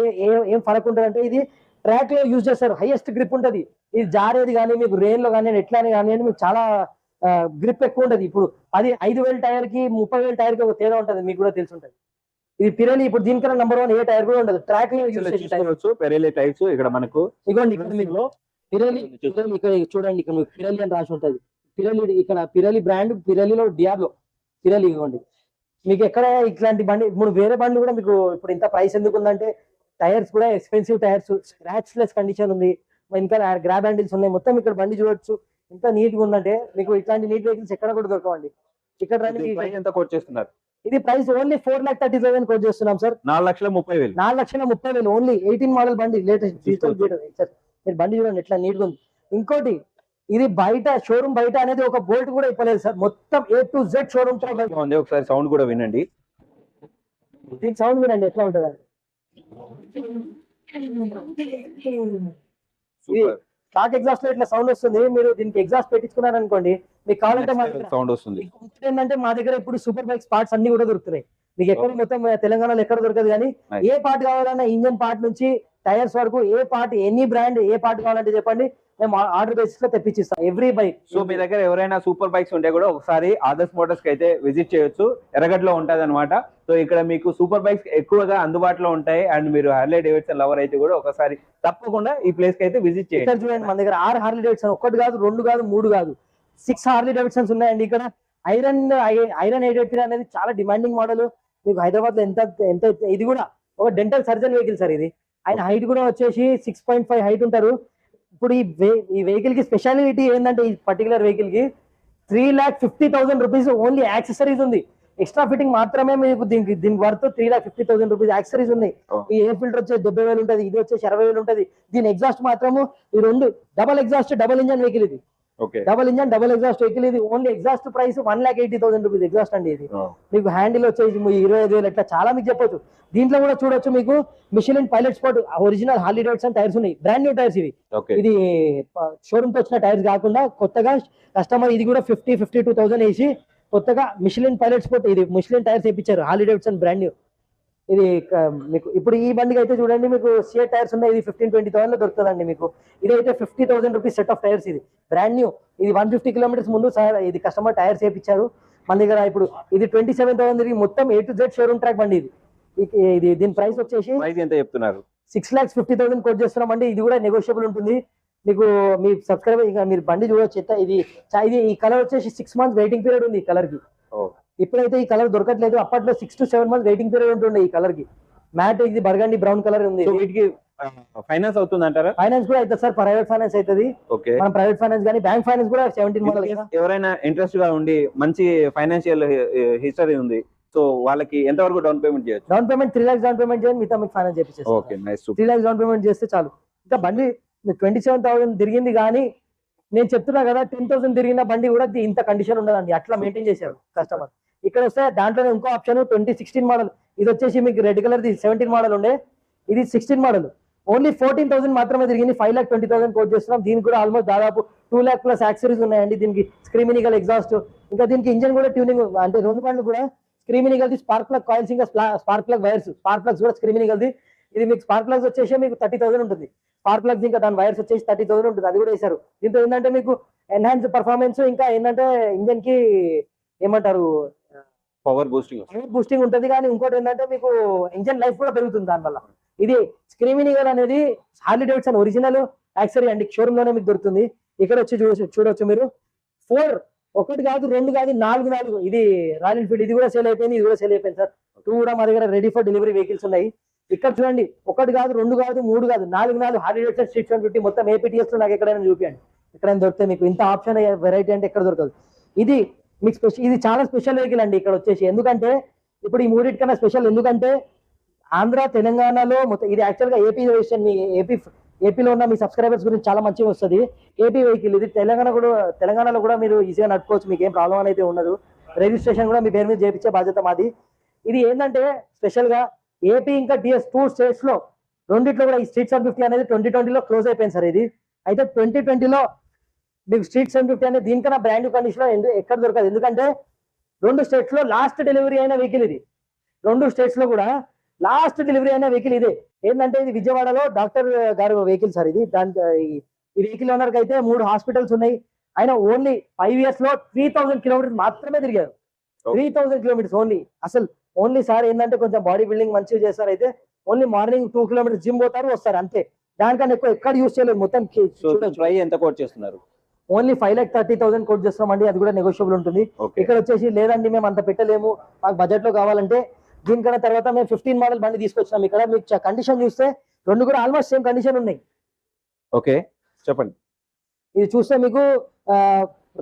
ఏం ఫరక్ ఉంటుంది అంటే ఇది ట్రాక్లో యూజ్ చేస్తారు. హైయెస్ట్ గ్రిప్ ఉంటది. ఇది జారేది కానీ మీకు రెయిన్లో కానీ ఎట్లానే కానీ మీకు చాలా గ్రిప్ ఎక్కువ ఉంటది. ఇప్పుడు అది ఐదు వేల టైర్కి ముప్పై వేల టైర్కి ఒక తేడా ఉంటది. మీకు కూడా తెలిసి ఉంటది. ఇది పిరలి ఇప్పుడు దీనికన్నా నెంబర్ వన్ ఏ టైర్ కూడా ఉండదు. ట్రాక్ పెరేలే టైప్స్ ఇక్కడ మనకు ఇక్కడ మీకు పిరలి ఇక్కడ చూడండి. ఇక్కడ పిరలి అని రాసి ఉంటది. పిరలి ఇక్కడ పిరలి బ్రాండ్ పిరలిలో డియాబ్లో పిరలి ఇవ్వండి మీకు ఎక్కడ ఇట్లాంటి బండి ఇప్పుడు వేరే బండ్లు కూడా మీకు ఇప్పుడు ఇంత ప్రైస్ ఎందుకు ఉందంటే టైర్స్ కూడా expensive tyres. Scratch less condition ఉంది ఇంకా గ్రాబ్ హ్యాండిల్స్ ఉన్నాయి. మొత్తం ఇక్కడ బండి చూడొచ్చు. ఎంత నీట్గా ఉందంటే మీకు ఇట్లాంటి నీట్ వెహికల్స్ ఎక్కడ కూడా దొరకవండి. ఇక్కడ ఎంత కోట్ చేస్తున్నారు? ఇది price only four lakh thirty thousand quote చేస్తున్నాం సార్ నాలుగు లక్షల ముప్పై వేలు. నాలుగు లక్షల ముప్పై వేలు ఓన్లీ ఎయిటీన్ మోడల్ బండి లేటెస్ట్ డిజిటల్. సార్ మీరు బండి చూడండి ఎట్లా నీట్గా ఉంది. ఇంకోటి ఇది బయట షోరూమ్ బయట అనేది ఒక బోల్ట్ కూడా ఇప్పలేదు సార్ మొత్తం ఏ టు జెడ్ షోరూమ్ ఒకసారి సౌండ్ కూడా వినండి. దీని సౌండ్ వినండి ఎట్లా ఉంటది స్టాక్ ఎగ్జాస్ట్లో ఇట్లా సౌండ్ వస్తుంది మీరు దీనికి ఎగ్జాస్ట్ పెట్టించుకున్నారు అనుకోండి మీకు కావాలంటే మా దగ్గర సౌండ్ వస్తుంది. ఏంటంటే మా దగ్గర ఇప్పుడు సూపర్ బైక్స్ పార్ట్స్ అన్ని కూడా దొరుకుతున్నాయి. మీకు ఎక్కడ మొత్తం తెలంగాణలో ఎక్కడ దొరకదు కానీ. ఏ పార్ట్ కావాలన్నా ఇంజన్ పార్ట్ నుంచి టైర్స్ వరకు ఏ పార్ట్ ఎనీ బ్రాండ్ ఏ పార్ట్ కావాలంటే చెప్పండి మేము ఆర్డర్ బేసిస్లో తెప్పించిస్తాం. ఎవ్రీ బైక్ సో మీ దగ్గర ఎవరైనా సూపర్ బైక్స్ ఉంటే కూడా ఒకసారి ఆదర్శ్ మోటార్స్కి అయితే విజిట్ చేయొచ్చు. ఎర్రగడ్డలో ఉంటది అనమాట సో ఇక్కడ మీకు సూపర్ బైక్స్ ఎక్కువగా అందుబాటులో ఉంటాయి. అండ్ మీరు హార్లే డేవిడ్సన్ లవర్ అయితే కూడా ఒకసారి తప్పకుండా ఈ ప్లేస్కి అయితే విజిట్ చేయండి. చూడండి మన దగ్గర ఆరు హార్లీ డేవిడ్సన్ ఒకటి కాదు రెండు కాదు మూడు కాదు. సిక్స్ హార్లీ డేవిడ్సన్స్ ఉన్నాయండి ఇక్కడ. ఐరన్ ఐరన్ ఎయిట్ ఎయిట్ అనేది చాలా డిమాండింగ్ మోడల్ మీకు హైదరాబాద్లో ఎంత ఎంత ఇది కూడా ఒక డెంటల్ సర్జన్ వెహికల్ సార్ ఇది. ఆయన హైట్ కూడా వచ్చేసి సిక్స్ పాయింట్ ఫైవ్ హైట్ ఉంటారు. ఇప్పుడు ఈ ఈ వెహికల్కి స్పెషాలిటీ ఏంటంటే ఈ పర్టికులర్ వెహికల్కి three lakh fifty thousand rupees only accessories ఉంది. ఎక్స్ట్రా ఫిట్టింగ్ మాత్రమే మీకు దీనికి దీనికి worth three lakh fifty thousand rupees accessories ఉన్నాయి. ఈ ఎయిర్ ఫిల్టర్ వచ్చేసి డెబ్బై వేలు ఉంటుంది ఇది వచ్చేసి అరవై వేలు ఉంటుంది. దీని ఎగ్జాస్ట్ మాత్రము ఈ రెండు double exhaust double engine vehicle ఇది. Double engine double exhaust vehicle ఇది. Only exhaust price one lakh eighty thousand rupees exhaust అండి ఇది. మీకు హ్యాండిల్ వచ్చేసి ఇరవై ఐదు వేలు ఇట్లా చాలా మీకు చెప్పొచ్చు. దీంట్లో కూడా చూడొచ్చు మీకు Michelin pilot sport original Harley Davidson tyres ఉన్నాయి. బ్రాండ్ న్యూ టైర్స్ ఇవి. ఇది షోరూమ్తో వచ్చిన టైర్స్ కాకుండా కొత్తగా కస్టమర్ ఇది కూడా ఫిఫ్టీ ఫిఫ్టీ టూ థౌసండ్ వేసి కొత్తగా మిషలిన్ పైలట్ స్పోర్ట్ ఇది. మిషలిన్ టైర్స్ వేయించారు. హార్లీ డేవిడ్సన్ బ్రాండ్ న్యూ ఇది మీకు ఇప్పుడు ఈ బండికి అయితే చూడండి మీకు సిఏ టైర్స్ ఉన్నాయి ఇది ఫిఫ్టీన్ ట్వంటీ థౌసండ్లో దొరుకుతుందండి మీకు. ఇది అయితే fifty thousand rupees set of tyres ఇది. బ్రాండ్ న్యూ ఇది వన్ ఫిఫ్టీ కిలోమీటర్స్ ముందు సార్ ఇది కస్టమర్ టైర్స్ వేయించారు మన దగ్గర ఇప్పుడు ఇది ట్వంటీ సెవెన్ థౌసండ్ ఇది మొత్తం A to Z showroom track బండి ఇది. ఇది- దీని ప్రైస్ వచ్చేసి ఎంత చెప్తున్నారు? Six lakhs fifty thousand quote చేస్తున్నాం అండి. ఇది కూడా నెగోషియబుల్ ఉంటుంది. మీకు మీ సబ్స్క్రైబర్ ఇక మీరు బండి చూడొచ్చు. ఇది ఇది ఈ కలర్ వచ్చేసి సిక్స్ మంత్స్ వెయిటింగ్ పీరియడ్ ఉంది ఈ కలర్కి. ఇప్పుడైతే ఈ కలర్ దొరకట్లేదు. అప్పట్లో six to seven months waiting period ఉంటుండే ఈ కలర్కి మ్యాట్ ఇది బర్గండి బ్రౌన్ కలర్ ఉంది. వీటికి ఫైనాన్స్ అవుతుంది అంటారా ఫైనాన్స్ కూడా అవుతుంది సార్. ప్రైవేట్ ఫైనాన్స్ అవుతుంది. ఓకే. మనం ప్రైవేట్ ఫైనాన్స్ కానీ బ్యాంక్ ఫైనాన్స్ కూడా సెవెంటీన్ మోడల్ ఎవరైనా ఇంట్రెస్ట్గా ఉండి మంచి ఫైనాన్షియల్ హిస్టరీ ఉంది సో వాళ్ళకి ఎంత వరకు డౌన్ పేమెంట్ చేయొచ్చు? Down payment three lakhs down payment చేయండి మిగతా మీకు finance okay చేపించేస్తాం nice three lakhs down payment చేస్తే చాలు. ఇంకా బండి ట్వంటీ సెవెన్ థౌసండ్ తిరిగింది కానీ నేను చెప్తున్నా కదా టెన్ థౌసండ్ తిరిగిన బండి కూడా ఇంత కండిషన్ ఉండదండి. అట్లా మెయింటైన్ చేశారు కస్టమర్ ఇక్కడ వస్తే దాంట్లోనే ఇంకో ఆప్షన్ ట్వంటీ సిక్స్టీన్ మోడల్ ఇది వచ్చేసి మీకు red colour the seventeen model ఉండే. ఇది sixteen model only fourteen thousand మాత్రమే తిరిగింది. Five lakh twenty thousand quote చేస్తున్నాం. దీనికి కూడా ఆల్మోస్ట్ దాదాపు టూ ల్యాక్ ప్లస్ యాక్సరీస్ ఉన్నాయండి. దీనికి స్క్రీమినికల్ ఎగ్జాస్ట్ ఇంకా దీనికి ఇంజన్ కూడా ట్యూనింగ్ అంటే రెండు బండ్లు కూడా స్క్రీమినికల్ స్పార్క్ ప్లగ్ కాయిల్స్ ఇంకా spark plug wires spark plugs కూడా స్క్రీమినికల్ ఇది మీకు స్పార్క్ ప్లగ్స్ వచ్చేసి మీకు థర్టీ థౌసండ్ ఉంటుంది. స్పార్క్ ప్లగ్స్ ఇంకా దాని వైర్స్ వచ్చేసి థర్టీ థౌసండ్ ఉంటుంది. అది కూడా వేశారు. దీంతో ఏంటంటే మీకు ఎన్హాన్స్ పర్ఫార్మెన్స్ ఇంకా ఏంటంటే ఇంజన్కి ఏమంటారు పవర్ బూస్టింగ్ పవర్ బూస్టింగ్ ఉంటుంది కానీ ఇంకోటి ఏంటంటే మీకు ఇంజన్ లైఫ్ కూడా పెరుగుతుంది దానివల్ల. ఇది స్క్రీమినిగల్ అనేది హార్లీ డేవిడ్సన్ ఒరిజినల్ యాక్సరీ అండి షోరూమ్లోనే మీకు దొరుకుతుంది. ఇక్కడ వచ్చి చూడొచ్చు మీరు. ఫోర్ ఒకటి కాదు రెండు కాదు నాలుగు నాలుగు. ఇది రాయల్ ఎన్ఫీల్డ్ ఇది కూడా సేల్ అయిపోయింది ఇది కూడా సేల్ అయిపోయింది సార్. టూ కూడా మా దగ్గర రెడీ ఫర్ డెలివరీ వెహికల్స్ ఉన్నాయి. ఇక్కడ చూడండి ఒకటి కాదు రెండు కాదు మూడు కాదు నాలుగు నాలుగు. Harley Davidson street one fifty మొత్తం ఏపీటీఎస్ నాకు ఎక్కడైనా చూపించండి ఎక్కడైనా దొరికితే మీకు ఇంత ఆప్షన్ వెరైటీ అంటే ఎక్కడ దొరకదు. ఇది మీకు స్పెషల్ ఇది చాలా స్పెషల్ వెహికల్ అండి ఇక్కడ వచ్చేసి. ఎందుకంటే ఇప్పుడు ఈ మూడింటి కన్నా స్పెషల్ ఎందుకంటే ఆంధ్ర తెలంగాణలో మొత్తం ఇది యాక్చువల్గా ఏపీ రిజిస్ట్రేషన్ మీ ఏపీ ఏపీలో ఉన్న మీ సబ్స్క్రైబర్స్ గురించి చాలా మంచిగా వస్తుంది. ఏపీ వెహికల్ ఇది తెలంగాణ కూడా తెలంగాణలో కూడా మీరు ఈజీగా నడుపుకోవచ్చు మీకు ఏం ప్రాబ్లం అనేది ఉండదు. రిజిస్ట్రేషన్ కూడా మీ పేరు మీద చేయించే బాధ్యత మాది. ఇది ఏంటంటే స్పెషల్గా ఏపీ ఇంకా డిఎస్ టూ స్టేట్స్లో రెండిట్లో కూడా ఈ స్ట్రీట్ సెవెన్ ఫిఫ్టీ అనేది ట్వంటీ ట్వంటీలో క్లోజ్ అయిపోయింది సార్ ఇది. అయితే ట్వంటీ ట్వంటీలో మీకు స్ట్రీట్ సెవెన్ ఫిఫ్టీ అనేది దీనికన్నా బ్రాండ్ కండిషన్లో ఎక్కడ దొరకదు. ఎందుకంటే రెండు స్టేట్స్లో లాస్ట్ డెలివరీ అయిన వెహికల్ ఇది. రెండు స్టేట్స్లో కూడా లాస్ట్ డెలివరీ అయిన వెహికల్ ఇదే. ఏంటంటే ఇది విజయవాడలో డాక్టర్ గారు వెహికల్ సార్ ఇది దాని ఈ- వెహికల్ ఓనర్కి అయితే మూడు హాస్పిటల్స్ ఉన్నాయి. ఆయన ఓన్లీ ఫైవ్ ఇయర్స్లో త్రీ థౌసండ్ కిలోమీటర్స్ మాత్రమే తిరిగారు. త్రీ థౌసండ్ కిలోమీటర్స్ ఓన్లీ అసలు ఓన్లీ సార్ ఏంటంటే కొంచెం బాడీ బిల్డింగ్ మంచిగా చేస్తారు అయితే only morning two kilometres gym పోతారు వస్తారు అంతే. దానికన్నా ఎక్కువ ఎక్కడ యూస్ చేయలేదు. మొత్తం ఎంత కోట్ చేస్తున్నారు? Only five lakh thirty thousand quote చేస్తున్నామండి అది కూడా నెగోషియబుల్ ఉంటుంది. ఇక్కడ వచ్చేసి లేదండి మేము అంత పెట్టలేము మాకు బడ్జెట్లో కావాలంటే దీనికన్నా తర్వాత మేము ఫిఫ్టీన్ మోడల్ బండి తీసుకొచ్చినాం. ఇక్కడ మీకు కండిషన్ చూస్తే రెండు కూడా ఆల్మోస్ట్ సేమ్ కండిషన్ ఉన్నాయి. ఓకే. చెప్పండి. ఇది చూస్తే మీకు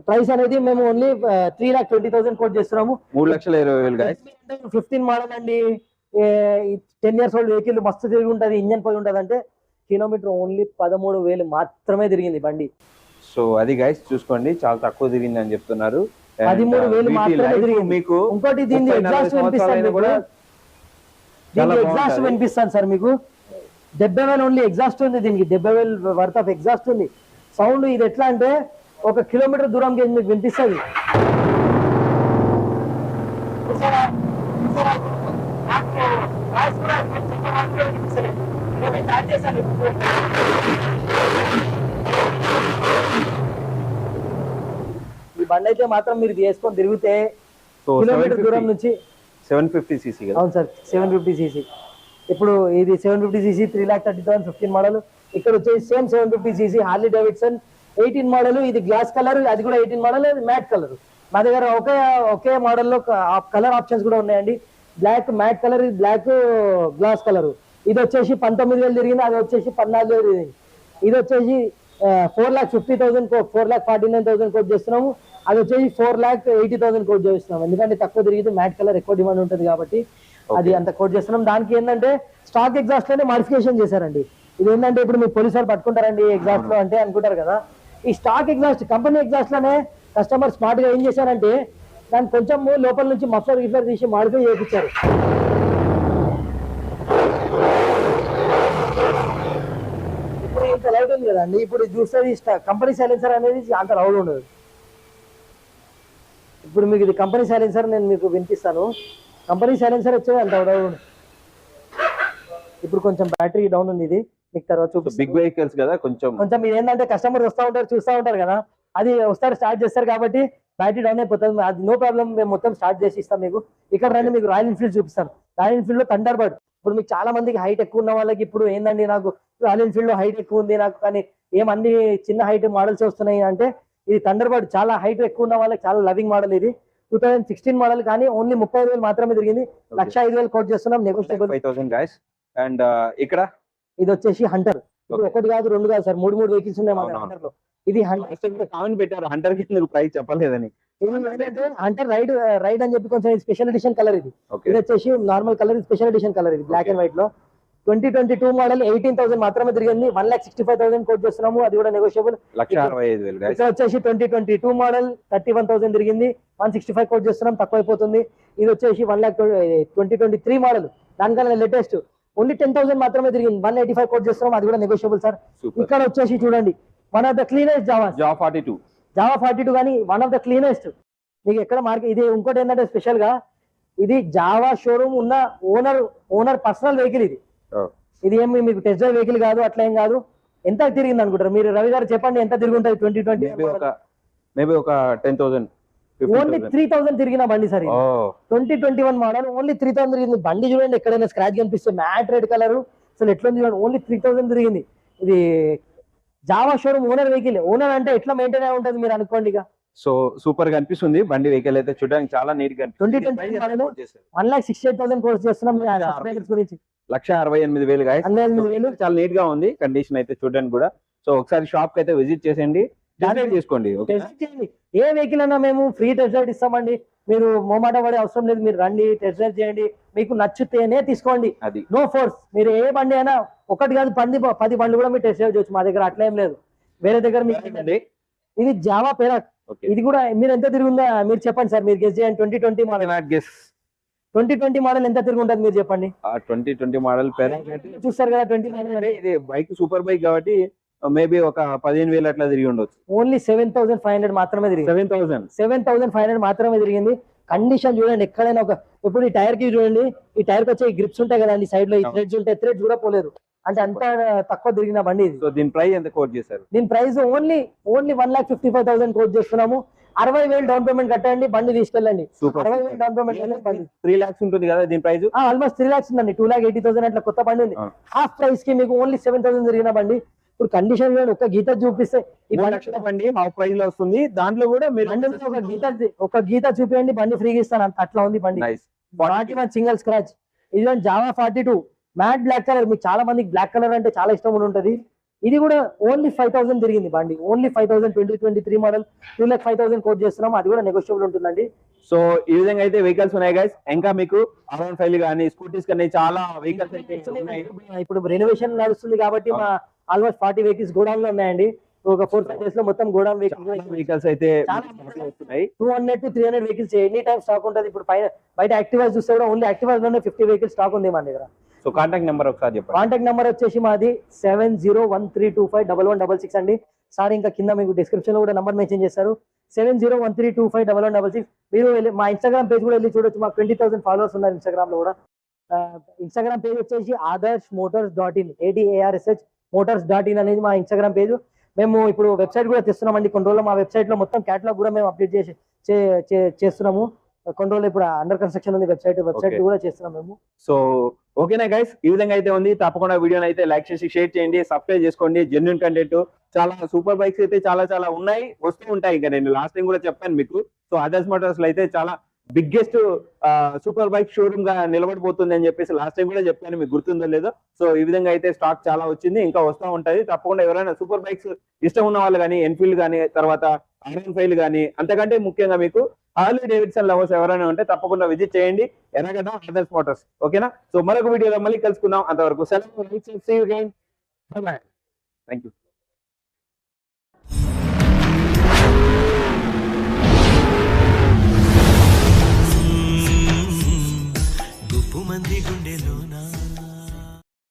ప్రైస్ అనేది మేము only three lakh twenty thousand quote చేస్తున్నాము. మూడు లక్షల ఇరవై వేలు ఫిఫ్టీన్ మోడల్ అండి టెన్ ఇయర్స్ ఓల్డ్ వెహికల్ మస్తు తిరిగి ఉంటుంది ఇంజన్ పోయి ఉంటుంది అంటే కిలోమీటర్ ఓన్లీ పదమూడు వేలు మాత్రమే తిరిగింది బండి. సో అది గైస్ చూసుకోండి చాలా తక్కువ తిరిగింది అని చెప్తున్నారు పదిమూడు uh, వేలు మాత్రమే. మీకు ఇంకోటి దీన్ని ఎగ్జాస్ట్ వినిపిస్తాను కూడా దీనికి ఎగ్జాస్ట్. వినిపిస్తాను సార్ మీకు డెబ్బై వేలు ఓన్లీ ఎగ్జాస్ట్ ఉంది దీనికి డెబ్బై వేలు వర్త్ ఆఫ్ ఎగ్జాస్ట్ ఉంది సౌండ్ ఇది ఎట్లా అంటే ఒక కిలోమీటర్ దూరంకి మీకు వినిపిస్తుంది చూసారా? చూసారా? నాకు వాయిస్ కూడా కొంచెం మాత్రమే వినిపిస్తలేదు. నేను స్టార్ట్ చేశాను ఇప్పుడు. ఈ బండి అయితే మాత్రం మీరు చేసుకొని తిరిగితే కిలోమీటర్ దూరం నుంచి సెవెన్ ఫిఫ్టీ సీసీ అవును సార్ సెవెన్ ఫిఫ్టీ సీసీ ఇప్పుడు ఇది seven fifty CC three lakh thirty thousand fifteen model ఇక్కడ వచ్చేసి same seven fifty CC Harley Davidson eighteen model ఇది గ్లాస్ కలర్ అది కూడా ఎయిటీన్ మోడల్ అది మ్యాట్ కలర్ మా దగ్గర ఒకే ఒకే మోడల్లో కలర్ ఆప్షన్స్ కూడా ఉన్నాయండి. బ్లాక్ మ్యాట్ కలర్ ఇది బ్లాక్ గ్లాస్ కలర్ ఇది వచ్చేసి పంతొమ్మిది వేలు తిరిగింది అది వచ్చేసి పద్నాలుగు వేలు తిరిగింది. ఇది వచ్చేసి four lakh fifty thousand four lakh forty nine thousand quote చేస్తున్నాము. అది వచ్చేసి four lakh eighty thousand quote చేస్తున్నాం. ఎందుకంటే తక్కువ తిరిగితే మ్యాట్ కలర్ ఎక్కువ డిమాండ్ ఉంటుంది కాబట్టి అది అంత కోట్ చేస్తున్నాం. దానికి ఏంటంటే స్టాక్ ఎగ్జాస్ట్లోనే మాడిఫికేషన్ చేశారండి. ఇది ఏంటంటే ఇప్పుడు మీరు పోలీసు వాళ్ళు పట్టుకుంటారండి ఎగ్జాస్ట్లో అంటే అనుకుంటారు కదా. ఈ స్టాక్ ఎగ్జాస్ట్ కంపెనీ ఎగ్జాస్ట్లోనే కస్టమర్ స్మార్ట్గా ఏం చేశారంటే దాన్ని కొంచెం లోపల నుంచి మఫ్లర్ గిఫ్లర్ తీసి మాడిఫై చేయించారు. ఇప్పుడు ఇంత లౌడ్ ఉంది కదండి. ఇప్పుడు చూస్తే కంపెనీ సైలెన్సర్ అనేది అంత లౌడ్ ఉండదు. ఇప్పుడు మీకు ఇది కంపెనీ సైలెన్సర్ నేను మీకు వినిపిస్తాను. కంపెనీ సైలెన్సర్ వచ్చేది అంత ఇప్పుడు కొంచెం బ్యాటరీ డౌన్ ఉంది ఇది. మీకు తర్వాత చూపిస్తాను. బిగ్ వెహికల్స్ కదా కొంచెం కొంచెం మీరు ఏంటంటే కస్టమర్ వస్తూ ఉంటారు చూస్తూ ఉంటారు కదా. అది వస్తారు స్టార్ట్ చేస్తారు కాబట్టి బ్యాటరీ డౌన్ అయిపోతుంది. అది నో ప్రాబ్లం మేము మొత్తం స్టార్ట్ చేసి ఇస్తాం మీకు. ఇక్కడ రండి మీకు రాయల్ ఎన్ఫీల్డ్ చూపిస్తాను. రాయల్ ఎన్ఫీల్డ్లో థండర్ బర్డ్ ఇప్పుడు మీకు చాలా మందికి హైట్ ఎక్కువ ఉన్న వాళ్ళకి ఇప్పుడు ఏందండి నాకు రాయల్ ఎన్ఫీల్డ్లో హైట్ ఎక్కువ ఉంది నాకు కానీ ఏం అన్ని చిన్న హైట్ మోడల్స్ వస్తున్నాయి అంటే ఇది థండర్ బర్డ్ చాలా హైట్ ఎక్కువ ఉన్న వాళ్ళకి చాలా లవింగ్ మోడల్ ఇది. టూ థౌసండ్ సిక్స్టీన్ మోడల్ కానీ ఓన్లీ ముప్పై ఐదు వేలు మాత్రమే తిరిగింది. లక్ష ఐదు వేలు కోట్ చేస్తున్నాం నెగోషియబుల్ ఫైవ్ థౌసండ్ అండ్ ఇక్కడ? ఇది వచ్చేసి హంటర్ ఒకటి కాదు రెండు కాదు సార్ మూడు మూడు వెహికల్స్ ఉన్నాయి మా. హంటర్లో ఇది కామెంట్ పెట్టారు. హంటర్కి ప్రైస్ చెప్పలేదని? హంటర్ రైడ్ రైడ్ అని చెప్పి కొంచెం స్పెషల్ ఎడిషన్ కలర్ ఇది. ఇది వచ్చేసి normal colour special edition colour ఇది బ్లాక్ అండ్ వైట్లో. Twenty twenty two model eighteen thousand మాత్రమే తిరిగింది. One lakh sixty five thousand quote చేస్తున్నాము. అది కూడా నెగోషియబుల్ వచ్చేసి twenty twenty two model thirty one thousand తిరిగింది. వన్ సిక్స్టీ ఫైవ్ కోట్ చేస్తున్నాం. తక్కువ అయిపోతుంది ఇది వచ్చేసి one lakh twenty twenty three model. దానికన్నా లేటెస్ట్ ఓన్లీ టెన్ థౌసండ్ మాత్రమే తిరిగింది. వన్ ఎయిటీ ఫైవ్ కోట్ చేస్తున్నాం. అది కూడా నెగోషియబుల్ సార్ ఇక్కడ వచ్చేసి చూడండి. One of the cleanest Jawa job forty two Jawa forty two కానీ వన్ ఆఫ్ ద క్లీనెస్ట్ మీకు ఎక్కడ మార్కెట్ ఇది ఇంకోటి ఏంటంటే స్పెషల్గా ఇది జావా షోరూమ్ ఉన్న ఓనర్ ఓనర్ పర్సనల్ వెహికల్ ఇది. ఇది ఏమి మీకు టెస్ట్ డ్రైవ్ వెహికల్ కాదు అట్లా ఏం కాదు. ఎంత తిరిగింది అనుకుంటారు? మీరు రవి గారు చెప్పండి ఎంత తిరిగి ఉంటుంది ట్వంటీ ట్వంటీ మేబీ ఒక ten thousand only three thousand తిరిగిన బండి sir twenty twenty one model only three thousand తిరిగింది. బండి చూడండి ఎక్కడైనా స్క్రాచ్ కనిపిస్తే మ్యాట్ రెడ్ కలర్ అసలు ఎట్లా ఉంది చూడండి ఓన్లీ త్రీ థౌసండ్ తిరిగింది. ఇది Jawa showroom owner vehicle owner అంటే ఎట్లా మెయింటైన్ అయి ఉంటుంది మీరు అనుకోండి ఇక. సో సూపర్గా అనిపిస్తుంది బండి వెహికల్ అయితే చూడడానికి చాలా నీట్గా 2020 model. One lakh sixty eight thousand course చేస్తున్నాం. గురించి. లక్ష అరవై ఎనిమిది వేలు చాలా నీట్గా ఉంది. కండిషన్ అయితే చూడడానికి కూడా. సో ఒకసారి షాప్కి అయితే విజిట్ చేసేయండి. చేసుకోండి ఏ వెహికల్ అన్నా మేము ఫ్రీ టెస్ట్ రైడ్ ఇస్తామండి. మీరు మోమాట పడే అవసరం లేదు. మీరు రండి టెస్ట్ రైడ్ చేయండి. మీకు నచ్చితేనే తీసుకోండి. అది. నో ఫోర్స్ మీరు ఏ బండి అయినా ఒకటి కాదు పంది పది బండ్లు కూడా మీరు టెస్ట్ చేయొచ్చు. మా దగ్గర అట్లా ఏం లేదు. వేరే దగ్గర మీకు ఇది జావా పేరాక్ ఓకే ఇది కూడా మీరు ఎంత తిరుగుందా మీరు చెప్పండి సార్. మీరు గెస్ చేయండి. Twenty twenty model guess twenty twenty model ఎంత తిరిగి ఉంటుంది మీరు చెప్పండి? ట్వంటీ ట్వంటీ మోడల్ పేరు? చూస్తారు కదా ట్వంటీ మోడల్ ఇది బైక్ సూపర్ బైక్ కాబట్టి మేబీ ఒక పదిహేను వేలు అట్లా తిరిగి ఉండొచ్చు. Only seven thousand five hundred మాత్రమే తిరిగింది. Seven thousand seven thousand five hundred మాత్రమే తిరిగింది. కండిషన్ చూడండి ఎక్కడైనా ఒక ఇప్పుడు ఈ టైర్కి చూడండి ఈ టైర్కి వచ్చే గ్రిప్స్ ఉంటాయి కదండి సైడ్లో ఈ. థ్రెడ్స్ ఉంటాయి థ్రెడ్స్ కూడా పోలేదు. అంటే అంత తక్కువ తిరిగిన బండి ఇది. సో దీని ప్రైస్ ఎంత కోట్ చేశారు? దీని price only only one lakh fifty five thousand quote చేస్తున్నాము. అరవై వేలు డౌన్ పేమెంట్ కట్టండి బండి తీసుకెళ్ళండి. అరవై వేలు డౌన్ పేమెంట్ బండి. త్రీ లాక్స్ ఉంటుంది కదా దీని ప్రైస్ ఆల్మోస్ట్ త్రీ లాక్స్ ఉందండి. టూ లాక్ ఎయిటీ థౌసండ్ అట్లా కొత్త బండి ఉంది. హాఫ్ ప్రైస్కి మీకు ఓన్లీ సెవెన్ థౌసండ్ తిరిగిన బండి. ఇప్పుడు కండిషన్ ఒక గీత చూపిస్తే బండి హాఫ్ ప్రైస్లో వస్తుంది. దాంట్లో కూడా మీరు ఒక గీత ఒక గీత చూపించండి బండి ఫ్రీగా ఇస్తాను. అంత అట్లా ఉంది బండి. ఫార్టీ వన్ సింగిల్ స్క్రాచ్ ఇది Jawa forty two matte black colour మీకు చాలా మందికి బ్లాక్ కలర్ అంటే చాలా ఇష్టం ఉండి ఉంటది ఇది కూడా ఓన్లీ ఫైవ్ థౌసండ్ తిరిగింది బండి. Only five thousand twenty twenty three model two lakh five thousand quote చేస్తున్నాం. అది కూడా నెగోషియబుల్ ఉంటుందండి. సో ఈ విధంగా అయితే వెహికల్స్ ఉన్నాయి గైస్ ఇంకా మీకు అరౌండ్ ఫైవ్ కానీ స్కూటీస్ కానీ చాలా వెహికల్స్ అయితే ఇప్పుడు రెనోవేషన్ నడుస్తుంది కాబట్టి మా ఆల్మోస్ట్ ఫార్టీ వెహికల్స్ గోడౌన్లో ఉన్నాయండి. ఒక ఫోర్ ఫైవ్ డేస్లో మొత్తం గోడౌన్ వెహికల్స్ అయితే two hundred to three hundred vehicles any time stock ఉంటుంది. ఇప్పుడు పైన బయట యాక్టివా చూస్తే కూడా ఓన్లీ యాక్టివా లోనే ఫిఫ్టీ వెహికల్స్ స్టాక్ ఉంది మన దగ్గర. సో కాంటాక్ట్ నెంబర్ ఒకసారి చెప్పండి. కాంటాక్ట్ నెంబర్ వచ్చేసి మాది seven zero one three two five double one double six అండి. సార్ ఇంకా కింద మీకు డిస్క్రిప్షన్లో కూడా నెంబర్ మెన్షన్ చేస్తారు seven zero one three two five double one double six మీరు వెళ్ళి మా ఇన్స్టాగ్రామ్ పేజ్ కూడా వెళ్ళి చూడొచ్చు. మాకు ట్వంటీ థౌసండ్ ఫాలోవర్స్ ఉన్నారు ఇన్స్టాగ్రామ్లో కూడా. ఇన్స్టాగ్రామ్ పేజ్ వచ్చేసి Adarsh motors dot in A D A R S H motors dot in అనేది మా ఇన్స్టాగ్రామ్ పేజ్ మేము ఇప్పుడు వెబ్సైట్ కూడా తెస్తున్నామండి. కొన్ని రోజులు మా వెబ్సైట్లో మొత్తం క్యాటలాగ్ కూడా మేము అప్డేట్ చేసి చే- చేస్తున్నాము. కొన్ని రోజులు ఇప్పుడు అండర్ కన్స్ట్రక్షన్ ఉంది వెబ్సైట్ వెబ్సైట్. కూడా చేస్తున్నాం మేము. సో ఓకేనా గైస్ ఈ విధంగా అయితే ఉంది. తప్పకుండా వీడియోని అయితే లైక్ చేసి షేర్ చేయండి సబ్స్క్రైబ్ చేసుకోండి. జెన్యున్ కంటెంట్ చాలా సూపర్ బైక్స్ అయితే చాలా చాలా ఉన్నాయి. వస్తూ ఉంటాయి. ఇంకా నేను లాస్ట్ టైం కూడా చెప్పాను మీకు. సో అదర్స్ మోటార్స్లో అయితే చాలా బిగ్గెస్ట్ సూపర్ బైక్ షోరూమ్గా నిలబడిపోతుంది అని చెప్పేసి లాస్ట్ టైం కూడా చెప్పాను. మీకు గుర్తుందో లేదో. సో ఈ విధంగా అయితే స్టాక్ చాలా వచ్చింది. ఇంకా వస్తూ ఉంటది తప్పకుండా ఎవరైనా సూపర్ బైక్స్ ఇష్టం ఉన్న వాళ్ళు కానీ ఎన్ఫీల్డ్ కానీ తర్వాత ఆర్ఎన్ ఫైల్ కానీ అంతకంటే ముఖ్యంగా మీకు హార్లీ డేవిడ్సన్ లవర్స్ ఎవరైనా ఉంటే తప్పకుండా విజిట్ చేయండి. ఎనగడం అదర్స్ మోటార్స్ ఓకేనా? సో మరొక వీడియోలో మళ్ళీ కలుసుకుందాం. అంతవరకు సెలవు థ్యాంక్ యూ మంది గుండెలో